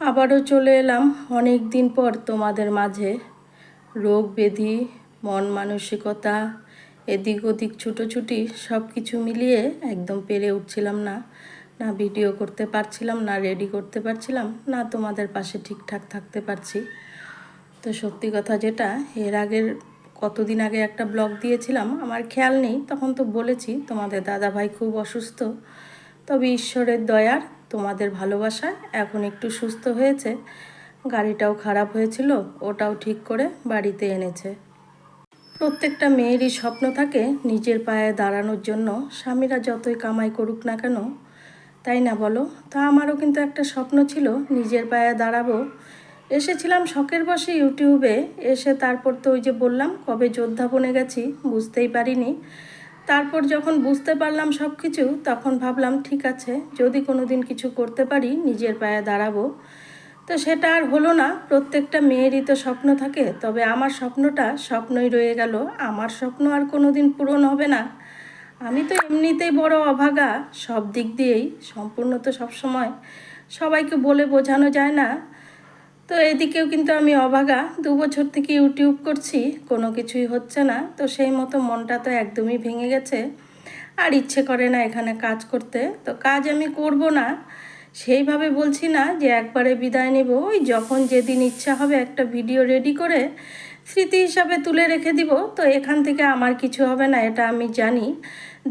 আবারও চলে এলাম অনেক দিন পর তোমাদের মাঝে। রোগ ব্যাধি, মন মানসিকতা, এদিক ওদিক ছুটোছুটি সব কিছু মিলিয়ে একদম পেরে উঠছিলাম না। না ভিডিও করতে পারছিলাম, না রেডি করতে পারছিলাম, না তোমাদের পাশে ঠিকঠাক থাকতে পারছি। তো সত্যি কথা যেটা, এর আগের কতদিন আগে একটা ব্লগ দিয়েছিলাম, আমার খেয়াল নেই, তখন তো বলেছি তোমাদের দাদা ভাই খুব অসুস্থ। তবে ঈশ্বরের দয়ার তোমাদের ভালোবাসা এখন একটু সুস্থ হয়েছে। গাড়িটাও খারাপ হয়েছিল, ওটাও ঠিক করে বাড়িতে এনেছে। প্রত্যেকটা মেয়েরই স্বপ্ন থাকে নিজের পায়ে দাঁড়ানোর জন্য, স্বামীরা যতই কামাই করুক না কেন, তাই না বলো? তা আমারও কিন্তু একটা স্বপ্ন ছিল, নিজের পায়ে দাঁড়াবো। এসেছিলাম শখের বসে ইউটিউবে, এসে তারপর তো ওই যে বললাম, কবে যোদ্ধা বনে গেছি বুঝতেই পারিনি। তারপর যখন বুঝতে পারলাম সব কিছু তখন ভাবলাম, ঠিক আছে, যদি কোনো দিন কিছু করতে পারি, নিজের পায়ে দাঁড়াবো। তো সেটা আর হলো না, প্রত্যেকটা মেয়েরই তো স্বপ্ন থাকে, তবে আমার স্বপ্নটা স্বপ্নই রয়ে গেল। আমার স্বপ্ন আর কোনো দিন পূরণ হবে না। আমি তো এমনিতেই বড় অভাগা, সব দিক দিয়েই, সম্পূর্ণ তো সবসময়। সবাইকে বলে বোঝানো যায় না তো এদিকেও কিন্তু আমি অভাগা দু বছর থেকে ইউটিউব করছি, কোনো কিছুই হচ্ছে না। তো সেই মতো মনটা তো একদমই ভেঙে গেছে। আর ইচ্ছে করে না এখানে কাজ করতে। তো কাজ আমি করব না। সেইভাবে বলছি না যে একবারে বিদায় নেব। ওই যখন যেদিন ইচ্ছা হবে একটা ভিডিও রেডি করে স্মৃতি হিসাবে তুলে রেখে দিব। তো এখান থেকে আমার কিছু হবে না, এটা আমি জানি।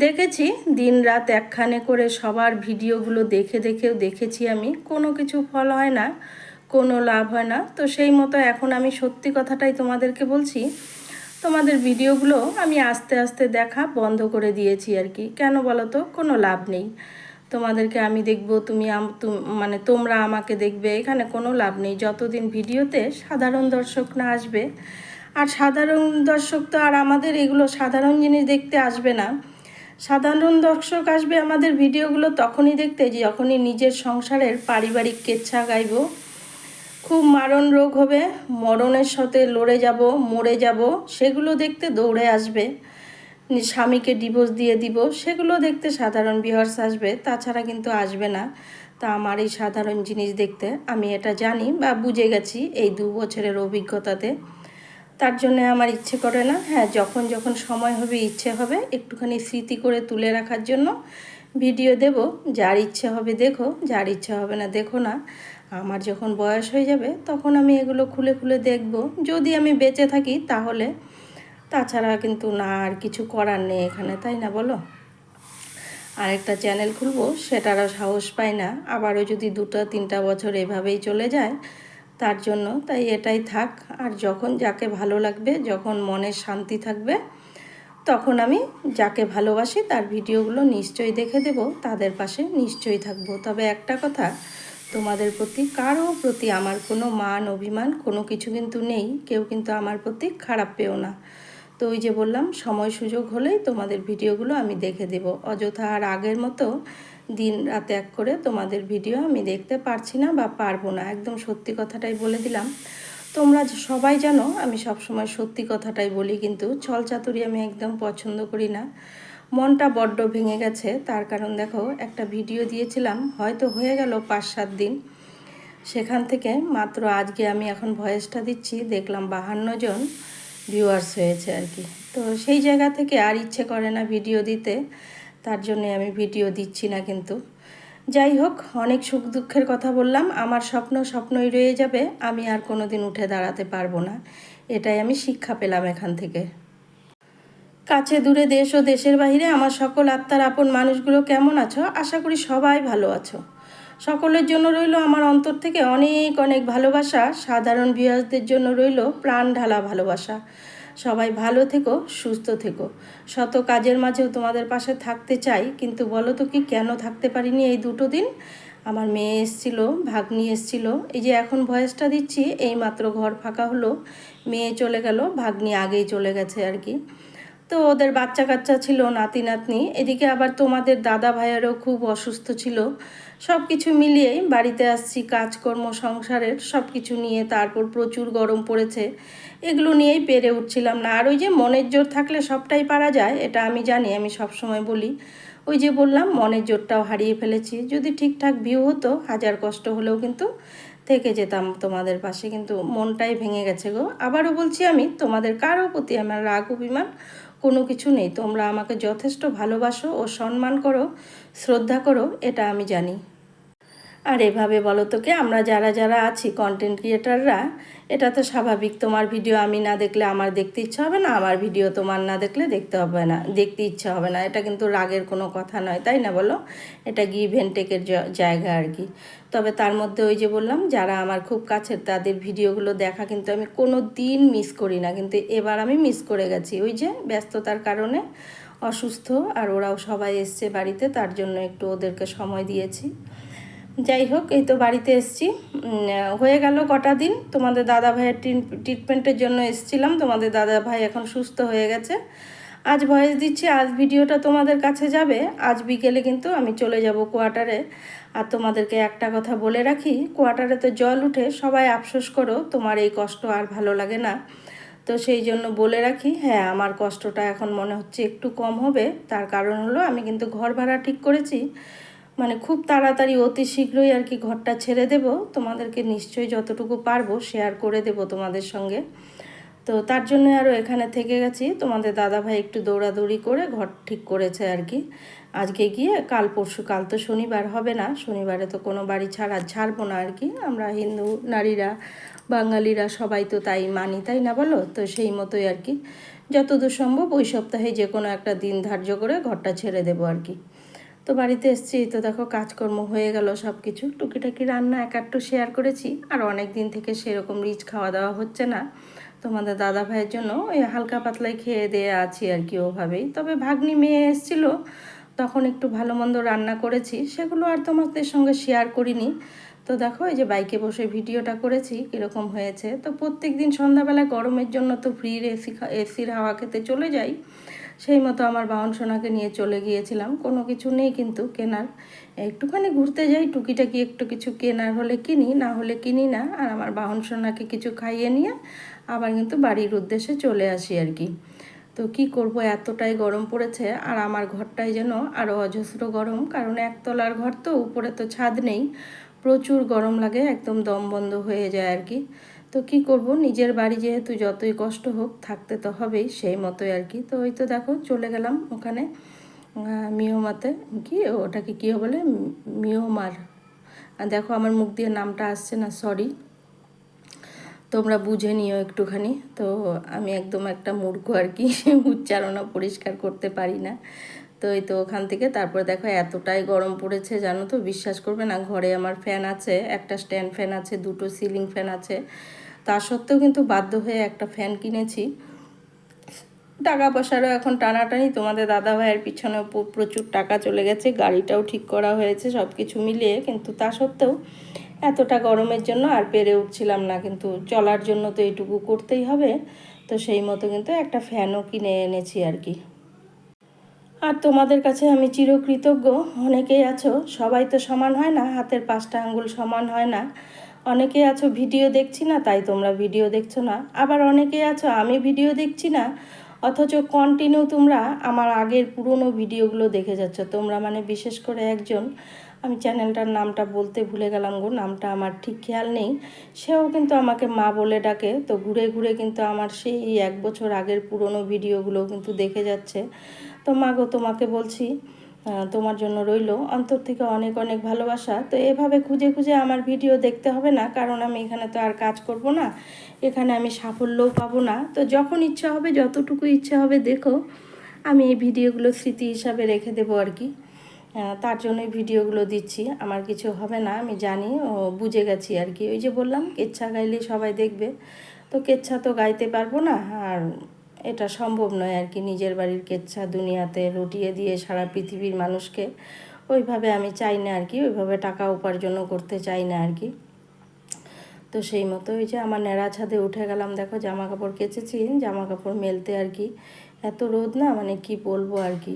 দেখেছি, দিন রাত একখানে করে সবার ভিডিওগুলো দেখে দেখেও দেখেছি আমি। কোনো কিছু ফল হয় না। কোনো লাভ হয় না। তো সেই মতো এখন আমি সত্যি কথাটাই তোমাদেরকে বলছি, তোমাদের ভিডিওগুলো আমি আস্তে আস্তে দেখা বন্ধ করে দিয়েছি আর কি। কেন বলো তো? কোনো লাভ নেই। তোমাদেরকে আমি দেখব, তুমি মানে তোমরা আমাকে দেখবে, এখানে কোনো লাভ নেই। যতদিন ভিডিওতে সাধারণ দর্শক না আসবে, আর সাধারণ দর্শক তো আর আমাদের এগুলো সাধারণ জিনিস দেখতে আসবে না। সাধারণ দর্শক আসবে আমাদের ভিডিওগুলো তখনই দেখতে, যখনই নিজের সংসারের পারিবারিক কেচ্ছা গাইব। খুব মারণ রোগ হবে, মরণের সাথে লড়ে যাব, মরে যাব, সেগুলো দেখতে দৌড়ে আসবে। স্বামীকে ডিভোর্স দিয়ে দিব, সেগুলো দেখতে সাধারণ বিহার্স আসবে, তাছাড়া কিন্তু আসবে না। তা আমার এই সাধারণ জিনিস দেখতে, আমি এটা জানি বা বুঝে গেছি এই দু বছরের অভিজ্ঞতাতে। তার জন্য আমার ইচ্ছে করে না হ্যাঁ যখন যখন সময় হবে, ইচ্ছে হবে, একটুখানি স্মৃতি করে তুলে রাখার জন্য ভিডিও দেব। যার ইচ্ছে হবে, দেখো, যার ইচ্ছে হবে না, দেখো না। আমার যখন বয়স হয়ে যাবে তখন আমি এগুলো খুলে খুলে দেখব। যদি আমি বেঁচে থাকি তাহলে। তাছাড়া কিন্তু না আর কিছু করার নেই এখানে, তাই না বলো? আরেকটা চ্যানেল খুলবো সেটারও সাহস পাই না। আবারও যদি দুটো, তিনটা বছর এভাবেই চলে যায়, তার জন্য তাই এটাই থাক। আর যখন যাকে ভালো লাগবে, যখন মনে শান্তি থাকবে, তখন আমি যাকে ভালোবাসি তার ভিডিওগুলো নিশ্চয়ই দেখে দেব, তাদের পাশে নিশ্চয়ই থাকব। তবে একটা কথা তোমাদের প্রতি কারও প্রতি আমার কোনো মান, অভিমান, কোনো কিছু কিন্তু নেই। কেউ কিন্তু আমার প্রতি খারাপ পেও না। তো ওই যে বললাম, সময় সুযোগ হলেই তোমাদের ভিডিওগুলো আমি দেখে দেব। অযথা আর আগের মতো দিন রাত এক করে তোমাদের ভিডিও আমি দেখতে পারছি না বা পারব না। একদম সত্যি কথাটাই বলে দিলাম। তোমরা সবাই জানো, আমি সবসময় সত্যি কথাটাই বলি, কিন্তু ছল চাতুরি আমি একদম পছন্দ করি না। মনটা বড্ড ভেঙে গেছে। তার কারণ দেখো, একটা ভিডিও দিয়েছিলাম, হয়তো হয়ে গেল পাঁচ সাত দিন। সেখান থেকে মাত্র আজকে আমি এখন ভয়েসটা দিচ্ছি, দেখলাম বাহান্ন জন ভিউয়ার্স হয়েছে আর কি। তো সেই জায়গা থেকে আর ইচ্ছে করে না ভিডিও দিতে, তার জন্যে আমি ভিডিও দিচ্ছি না কিন্তু। যাই হোক, অনেক সুখ দুঃখের কথা বললাম, আমার স্বপ্ন স্বপ্নই রয়ে যাবে, আমি আর কোনো দিন উঠে দাঁড়াতে পারব না। এটাই আমি শিক্ষা পেলাম এখান থেকে। কাছে দূরে দেশ ও দেশের বাহিরে আমার সকল আত্মার আপন মানুষগুলো কেমন আছো? আশা করি সবাই ভালো আছো। সকলের জন্য রইল আমার অন্তর থেকে অনেক অনেক ভালোবাসা। সাধারণ ভিউয়ার্সদের জন্য রইল প্রাণ ঢালা ভালোবাসা। সবাই ভালো থেকো, সুস্থ থেকো। শত কাজের মাঝেও তোমাদের পাশে থাকতে চাই, কিন্তু বলো তো কি কেন থাকতে পারিনি এই দুটো দিন? আমার মেয়ে এসছিল, ভাগ্নি এসছিল। এই যে এখন ভয়েসটা দিচ্ছি এই মাত্র ঘর ফাঁকা হলো। মেয়ে চলে গেল, ভাগ্নি আগেই চলে গেছে আর কি। তো ওদের বাচ্চা কাচ্চা ছিল নাতি নাতনি এদিকে আবার তোমাদের দাদা ভাইয়েরও খুব অসুস্থ ছিল। সব কিছু মিলিয়েই বাড়িতে আসছি, কাজকর্ম, সংসারের সব কিছু নিয়ে। তারপর প্রচুর গরম পড়েছে। এগুলো নিয়েই পেরে উঠছিলাম না। আর ওই যে মনের জোর থাকলে সবটাই পারা যায়, এটা আমি জানি, আমি সব সময় বলি। ওই যে বললাম, মনের জোরটাও হারিয়ে ফেলেছি। যদি ঠিকঠাক ভিউ হতো, হাজার কষ্ট হলেও কিন্তু থেকে যেতাম তোমাদের পাশে। কিন্তু মনটাই ভেঙে গেছে গো। আবারও বলছি আমি, তোমাদের কারও প্রতি আমার রাগ, অভিমান কোনো কিছু নেই। তোমরা আমাকে যথেষ্ট ভালোবাসো ও সম্মান করো, শ্রদ্ধা করো, এটা আমি জানি। আর এভাবে বলো তোকে, আমরা যারা যারা আছি কন্টেন্ট ক্রিয়েটাররা এটা তো স্বাভাবিক, তোমার ভিডিও আমি না দেখলে আমার দেখতে ইচ্ছা হবে না, আমার ভিডিও তোমার না দেখলে দেখতে হবে না, দেখতে ইচ্ছা হবে না। এটা কিন্তু রাগের কোনো কথা নয়, তাই না বলো? এটা গিভ অ্যান্ড জায়গা আর কি। তবে তার মধ্যে ওই যে বললাম, যারা আমার খুব কাছের, তাদের ভিডিওগুলো দেখা কিন্তু আমি কোনো দিন মিস করি না। কিন্তু এবার আমি মিস করে গেছি। ওই যে ব্যস্ততার কারণে অসুস্থ, আর ওরাও সবাই এসছে বাড়িতে, তার জন্য একটু ওদেরকে সময় দিয়েছি। যাই হোক এই তো বাড়িতে এসছি। হয়ে গেল কটা দিন। তোমাদের দাদা ভাইয়ের ট্রিটমেন্টের জন্য এসছিলাম। তোমাদের দাদা ভাই এখন সুস্থ হয়ে গেছে। আজ ভয়েস দিচ্ছি, আজ ভিডিওটা তোমাদের কাছে যাবে। আজ বিকেলে কিন্তু আমি চলে যাব কোয়ার্টারে। আর তোমাদেরকে একটা কথা বলে রাখি, কোয়ার্টারে তো জল উঠে সবাই আফসোস করো, তোমার এই কষ্ট আর ভালো লাগে না। তো সেই জন্য বলে রাখি হ্যাঁ আমার কষ্টটা এখন মনে হচ্ছে একটু কম হবে। তার কারণ হলো আমি কিন্তু ঘর ভাড়া ঠিক করেছি। মানে খুব তাড়াতাড়ি অতি শীঘ্রই আর কি ঘরটা ছেড়ে দেব। তোমাদেরকে নিশ্চয়ই যতটুকু পারব শেয়ার করে দেব তোমাদের সঙ্গে। তো তার জন্য আরও এখানে থেকে গেছি। তোমাদের দাদাভাই একটু দৌড়াদৌড়ি করে ঘর ঠিক করেছে আর কি। আজকে গিয়ে কাল পরশু, কাল তো শনিবার হবে না। শনিবারে তো কোনো বাড়ি ছাড়া ছাড়বো না আর কি। আমরা হিন্দু, নারীরা, বাঙালিরা সবাই তো তাই মানি, তাই না বলো? তো সেই মতোই আর কি। যতদূর সম্ভব ওই সপ্তাহে যে কোনো একটা দিন ধার্য করে ঘরটা ছেড়ে দেবো আর কি। তো বাড়িতে এসছি, তো দেখো কাজকর্ম হয়ে গেল সব কিছু টুকিটাকি রান্না এক একটু শেয়ার করেছি, আর অনেক দিন থেকে সেরকম রিচ খাওয়া দাওয়া হচ্ছে না। তোমাদের দাদা ভাইয়ের জন্য ওই হালকা পাতলাই খেয়ে দিয়ে আছি আর কি ওভাবেই। তবে ভাগ্নি মেয়ে এসেছিল, তখন একটু ভালো মন্দ রান্না করেছি, সেগুলো আর তোমাদের সঙ্গে শেয়ার করিনি। তো দেখো এই যে বাইকে বসে ভিডিওটা করেছি, কীরকম হয়েছে। তো প্রত্যেক দিন সন্ধ্যাবেলা গরমের জন্য তো ফ্রির এসি এসির হাওয়া খেতে চলে যাই। সেই মতো আমার বাহন সোনাকে নিয়ে চলে গিয়েছিলাম। কোনো কিছু নেই কিন্তু কেনার। একটুখানি ঘুরতে যাই, টুকিটাকি একটু কিছু কেনার হলে কিনি, না হলে কিনি না। আর আমার বাহন সোনাকে কিছু খাইয়ে নিয়ে আবার কিন্তু বাড়ির উদ্দেশ্যে চলে আসি আর কি। তো কি করব, এতটাই গরম পড়েছে। আর আমার ঘরটাই যেন আরও অজস্র গরম। কারণ একতলার ঘর তো, উপরে তো ছাদ নেই। প্রচুর গরম লাগে, একদম দম বন্ধ হয়ে যায় আর কি। তো কি করব? নিজের বাড়ি যেহেতু যতই কষ্ট হোক, থাকতে তো হবেই সেই মতোই আর কি। তো ওই তো দেখো, চলে গেলাম ওখানে মিওমাতে কি? ওটাকে কী বলে? মিওমার দেখো, আমার মুখ দিয়ে নামটা আসছে না সরি তোমরা বুঝে নিও একটুখানি। তো আমি একদম একটা মূর্খ আর কি, উচ্চারণও পরিষ্কার করতে পারি না। তো এই তো ওখান থেকে, তারপর দেখো, এতটাই গরম পড়েছে, জানো তো, বিশ্বাস করবে না, ঘরে আমার ফ্যান আছে, একটা স্ট্যান্ড ফ্যান আছে, দুটো সিলিং ফ্যান আছে। তা সত্ত্বেও কিন্তু বাধ্য হয়ে একটা ফ্যান কিনেছি। টাকা পয়সারও এখন টানাটানি। তোমাদের দাদা ভাইয়ের পিছনে প্রচুর টাকা চলে গেছে, গাড়িটাও ঠিক করা হয়েছে সব কিছু মিলিয়ে। কিন্তু তা সত্ত্বেও এতটা গরমের জন্য আর পেরে উঠছিলাম না। কিন্তু চলার জন্য তো এইটুকু করতেই হবে। তো সেই মতো কিন্তু একটা ফ্যানও কিনে এনেছি আর কি। আর তোমাদের কাছে আমি চিরকৃতজ্ঞ। অনেকেই আছো, সবাই তো সমান হয় না, হাতের পাঁচটা আঙ্গুল সমান হয় না। অনেকে আছো ভিডিও দেখছি না, তাই তোমরা ভিডিও দেখছ না। আবার অনেকে আছো, আমি ভিডিও দেখছি না, অথচ কন্টিনিউ তোমরা আমার আগের পুরনো ভিডিওগুলো দেখে যাচ্ছ। তোমরা মানে বিশেষ করে একজন, আমি চ্যানেলটার নামটা বলতে ভুলে গেলাম গো, নামটা আমার ঠিক খেয়াল নেই। সেও কিন্তু আমাকে মা বলে ডাকে, তো ঘুরে ঘুরে কিন্তু আমার সেই এক বছর আগের পুরনো ভিডিওগুলো কিন্তু দেখে যাচ্ছে। তো মা গো, তোমাকে বলছি তোমার জন্য রইল। অন্তর থেকে অনেক অনেক ভালোবাসা। তো এভাবে খুঁজে খুঁজে আমার ভিডিও দেখতে হবে না, কারণ আমি এখানে তো আর কাজ করব না। এখানে আমি সাফল্যও পাবো না। তো যখন ইচ্ছা হবে, যতটুকু ইচ্ছা হবে, দেখো, আমি এই ভিডিওগুলো স্মৃতি হিসাবে রেখে দেবো আর কি। তার জন্যই ভিডিওগুলো দিচ্ছি। আমার কিছু হবে না, আমি জানি, ও বুঝে গেছি আর কি। ওই যে বললাম, কেচ্ছা গাইলে সবাই দেখবে। তো কেচ্ছা তো গাইতে পারব না, আর এটা সম্ভব নয় আর কি নিজের বাড়ির কেচ্ছা দুনিয়াতে রটিয়ে দিয়ে সারা পৃথিবীর মানুষকে ওইভাবে আমি চাই না আর কি, ওইভাবে টাকা উপার্জনও করতে চাই না আর কি। তো সেই মতো ওই যে আমার ন্যাড়া ছাদে উঠে গেলাম, দেখো জামা কাপড় কেচেছি জামা কাপড় মেলতে আর কি এত রোদ না মানে কি বলব আর কি।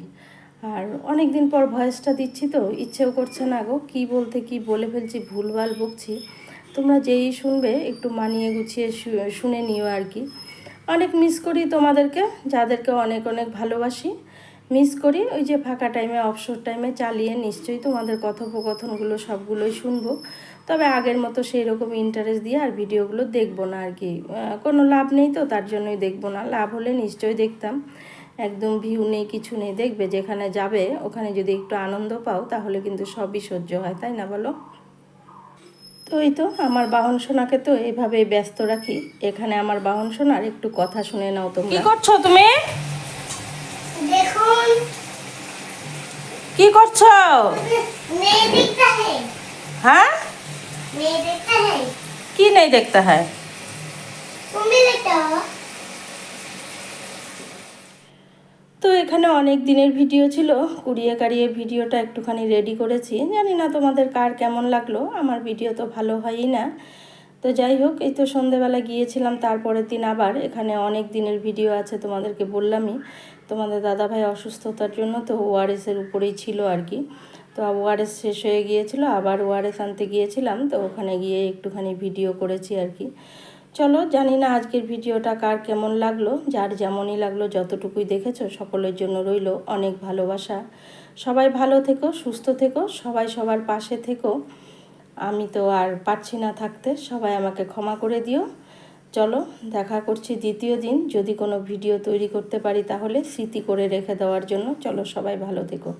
আর অনেক দিন পর ভয়েসটা দিচ্ছি তো, ইচ্ছেও করছে না গো, কি বলতে কি বলে ফেলছি, ভুলভাল বকছি। তোমরা যেই শুনবে একটু মানিয়ে গুছিয়ে শুনে নিও আর কি। অনেক মিস করি তোমাদেরকে, যাদেরকে অনেক অনেক ভালোবাসি। মিস করি, ওই যে ফাঁকা টাইমে অবসর টাইমে চালিয়ে নিশ্চয়ই তোমাদের কথোপকথনগুলো সবগুলোই শুনব। তবে আগের মতো সেই রকম ইন্টারেস্ট দিয়ে আর ভিডিওগুলো দেখব না আর কি। কোনো লাভ নেই তো, তার জন্যই দেখব না। লাভ হলে নিশ্চয়ই দেখতাম। একদম ভিউ নেই, কিছু নেই। দেখবে যেখানে যাবে, ওখানে যদি একটু আনন্দ পাও, তাহলে কিন্তু সবই সহ্য হয়, তাই না বলো? তো এই তো আমার বাহন সোনাকে তো এইভাবেই ব্যস্ত রাখি। এখানে আমার বাহন সোনার একটু কথা শুনে নাও তোমরা। কি করছ তুমি? দেখুন। কি করছ? হ্যাঁ? কি নেই দেখতে হয়? তো এখানে অনেক দিনের ভিডিও ছিল, কুড়িয়ে কাড়িয়ে ভিডিওটা একটুখানি রেডি করেছি। জানি না তোমাদের কার কেমন লাগল, আমার ভিডিও তো ভালো হয়ই না। তো যাই হোক, এই তো সন্ধেবেলা গিয়েছিলাম, তারপরের দিন আবার। এখানে অনেক দিনের ভিডিও আছে তোমাদেরকে বললামই। তোমাদের দাদাভাই অসুস্থতার জন্য তো ওআরএসের উপরেই ছিল আর কি। তো ওআরএস শেষ হয়ে গিয়েছিল, আবার ওআরএস আনতে গিয়েছিলাম। তো ওখানে গিয়ে একটুখানি ভিডিও করেছি আর কি। চলো জানি না আজকের ভিডিওটা কার কেমন লাগল, যার যেমনই লাগল, যতটুকুই দেখেছ সকলের জন্য রইল অনেক ভালোবাসা। সবাই ভালো থেকো, সুস্থ থেকো, সবাই সবার পাশে থেকো। আমি তো আর পারছি না থাকতে, সবাই আমাকে ক্ষমা করে দিও। চলো, দেখা করছি দ্বিতীয় দিন। যদি কোনো ভিডিও তৈরি করতে পারি তাহলে স্মৃতি করে রেখে দেওয়ার জন্য। চলো সবাই ভালো থেকো।